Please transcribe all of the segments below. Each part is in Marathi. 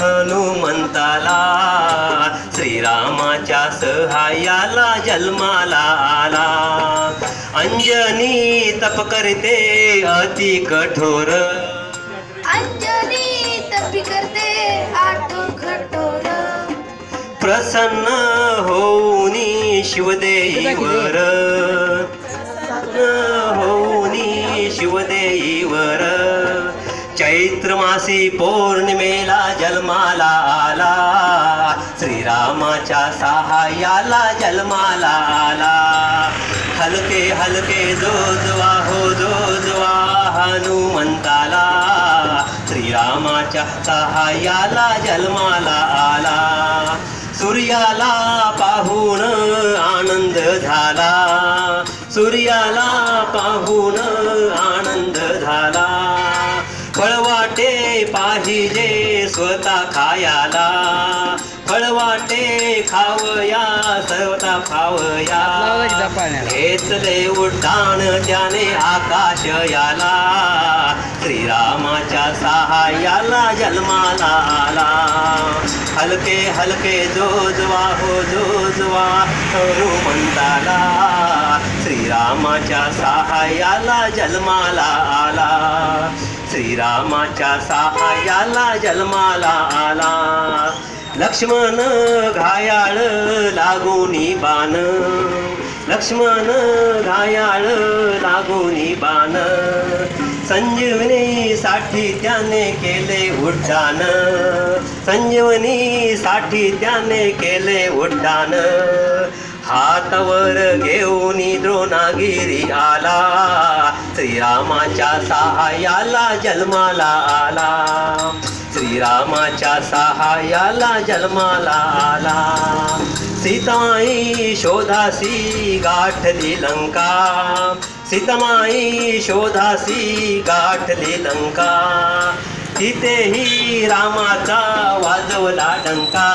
हनुमंताला श्रीरामाच्या सहाय्याला जन्माला आला अंजनी तप करते अति कठोर. अंजनी तपी करते आठो खटोर प्रसन्न होऊनी शिवदेईवर चैत्र मासी पौर्णिमेला जन्माला आला श्रीरामाच्या सहाय्याला जन्माला आला हलके हलके जोजवा हो जोजवा हनुमंताला श्रीरामाच्या सहाय्याला जन्माला आला सूर्याला पाहून आनंद झाला सूर्याला पाहून स्वतः खायाला. फळवाटे खावया स्वतः खावया. घेतले उड्डाण त्याने आकाश याला. श्रीरामाच्या सहाय्याला जन्माला आला. हलके हलके जोजवा हो जोजवा हनुमंताला. श्रीरामाच्या सहाय्याला जन्माला आला. श्रीरामाच्या सहाय्याला जन्माला आला. लक्ष्मण घायाळ लागोनी बाण. लक्ष्मण घायाळ लागोनी बाण. संजीवनीसाठी त्याने केले उड्डाण. संजीवनीसाठी त्याने केले उड्डाण. हातावर घेऊन द्रोणागिरी आला. श्रीरामाच्या सहाय्याला जन्माला आला. श्रीरामाच्या सहाय्याला जन्माला आला. सीताई शोधासी गाठली लंका. सीतमाई शोधासी गाठली लंका. तिथेही रामाचा वाजवला डंका.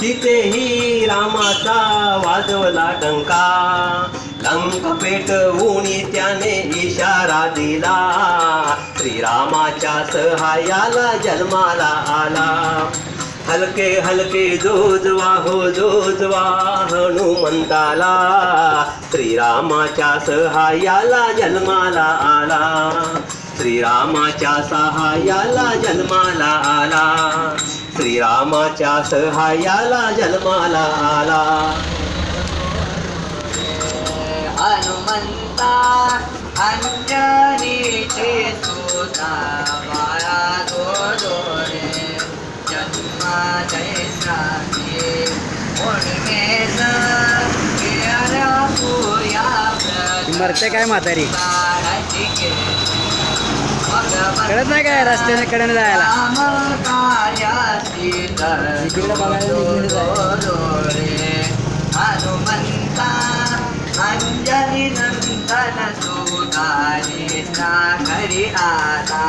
तिथेही रामाचा वाजवला डंका. लंक पेटवून त्याने इशारा दिला. श्रीरामाच्या सहाय्याला जन्माला आला. हलके हलके जोजवा हो जोजवा हनुमंताला. श्रीरामाच्या सहाय्याला जन्माला आला. श्रीरामाच्या सहाय्याला जन्माला आला. श्रीरामाच्या सहाय्याला जन्माला आला. हनुमंता अंजनीचे सुता बाळा गोडोरे जन्मा जैत्राचे पौर्णिमेस केल्या पूया मरते काय म्हातारी? कळत नाही काय रस्त्याने कडेने जायला? इकडे बघायला हनुमंता अंजनी नंदन सुधारी सागरी आला.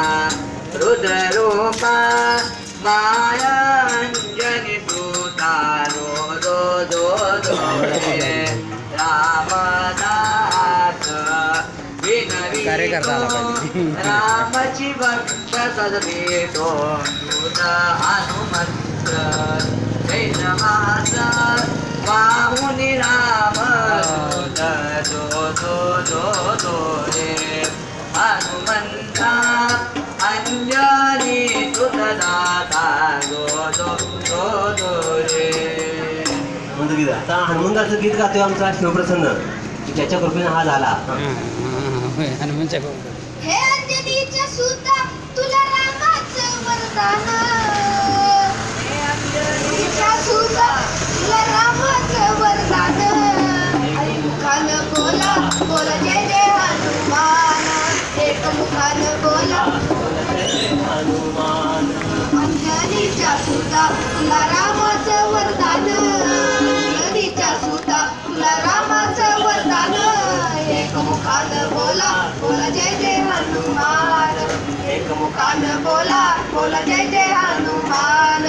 रुद्ररूपा माया अंजनी सुतारो दो दो दो रामदास. रामाची भक्त सदभेटो दूत हनुमंत. जैन मास वाहुनी राम। दो दो दो दो रे। हनुमंता अंजनी तुत दाता दो दो दो दो रे। हनुमंत गीत आता हनुमंताचं गीत गातोय आमचा शिवप्रसन्न. त्याच्या कृपेने हा झाला. हे अंजनीच्या सुता तुला रामाचं वरदान. अंजनीच्या सुता तुला रामाचं वरदान अंजनीच्या सुता तुला रामाचं वरदान एक मुखानं बोला बोला जय जय हनुमान. कान बोला बोला जय जय हनुमान.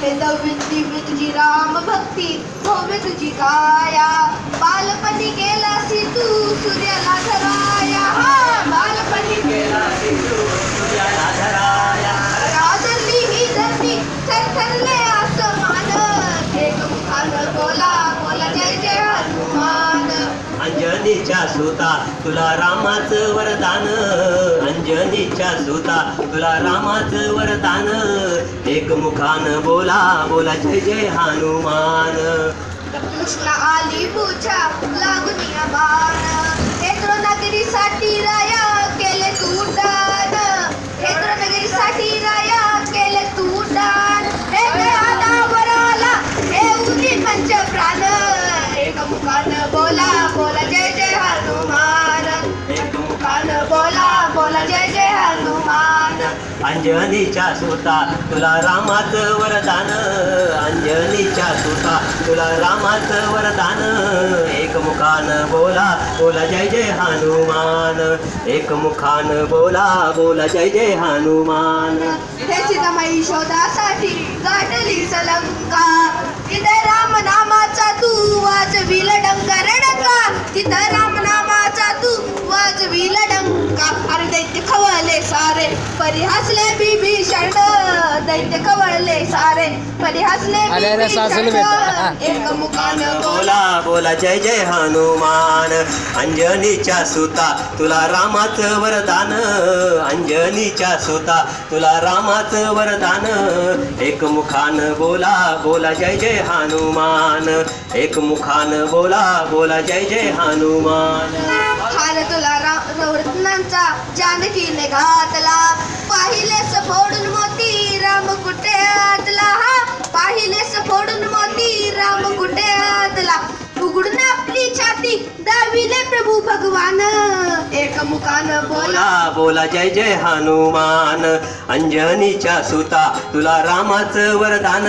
हे दविंदी तुझी राम भक्ती भव्य तुझी काया बालपणी गेलासी तू सूर्याला धराया. बालपणी गेला तू सूर्याला धराया. राजली ही सुता तुला रामाचं वरदान. अंजनीच्या सुता तुला रामाचं वरदान. एक मुखान बोला बोला जय जय हनुमान. कृष्ण आली पूजा लागून अंजनीच्या सुता तुला रामाचं वरदान. अंजनीच्या सुता तुला रामाचं वरदान. एक मुखान बोला बोला जय जय हनुमान. एक मुखान बोला बोला जय जय हनुमान. सीतामाई शोधासाठी गाठली सलंका. तिथे राम नामाचा तू वाजविल डंका. रडका परी हसले बिभीषण दैत्य खवळले सारे. परी हसले अरे, अरे, सासूला बिभीषण. भेट. एक मुखान बोला. बोला बोला जय जय हनुमान. अंजनीच्या सुता तुला रामाचं वरदान. अंजनीच्या सुता तुला रामाचं वरदान. एक मुखान बोला बोला जय जय हनुमान. एक मुखान बोला बोला जय जय हनुमान. हार तुला रा- जानकीने घातला. पाहिले फोडून मोती राम कुठे आतला? हा पाहिले फोडून मोती राम कुठे आतला? छाती दाविले प्रभू भगवान. एक मुखान बोला. बोला बोला जय जय हनुमान. अंजनीच्या सुता तुला रामाचं वरदान.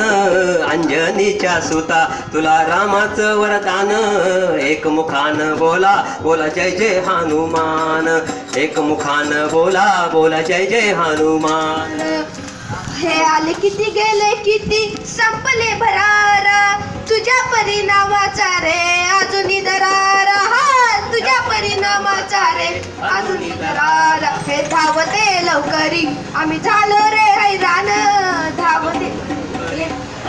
अंजनीच्या सुता तुला रामाचं वरदान. एक मुखान बोला बोला जय जय हनुमान. एक मुखान बोला बोला जय जय हनुमान. हे आले किती गेले किती संपले भरारा. तुझ्या परिणामाचा रे अजूनही दरार हा तुझ्या परिणामाचा रे अजूनही दरार. हे धावते लवकरी. आम्ही झालो रे हैराण धावते.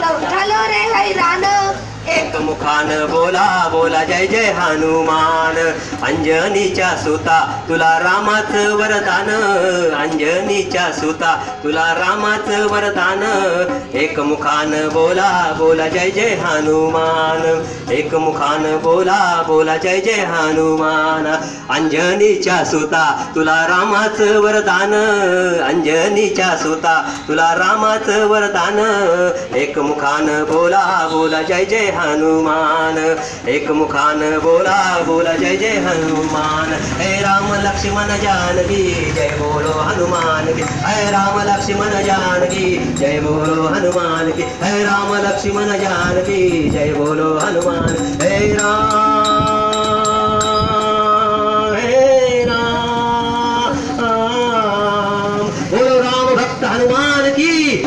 लव- झालो रे हैराण मुखान बोला बोला जय जय हनुमान. अंजनीच्या सुता तुला रामाच वरदान. अंजनीच्या सुता तुला रामाच वरदान. एक मुखान बोला बोला जय जय हनुमान. एक मुखान बोला बोला जय जय हनुमान. अंजनीच्या सुता तुला रामाच वरदान. अंजनीच्या सुता तुला रामाच वरदान. एक मुखान बोला बोला जय जय हनुमान। एक मुखान बोला बोला जय जय हनुमान। हे राम लक्ष्मण जानकी जय बोलो हनुमान की। हे राम लक्ष्मण जानकी जय बोलो हनुमान की। हे राम लक्ष्मण जानकी जय बोलो हनुमान। हे राम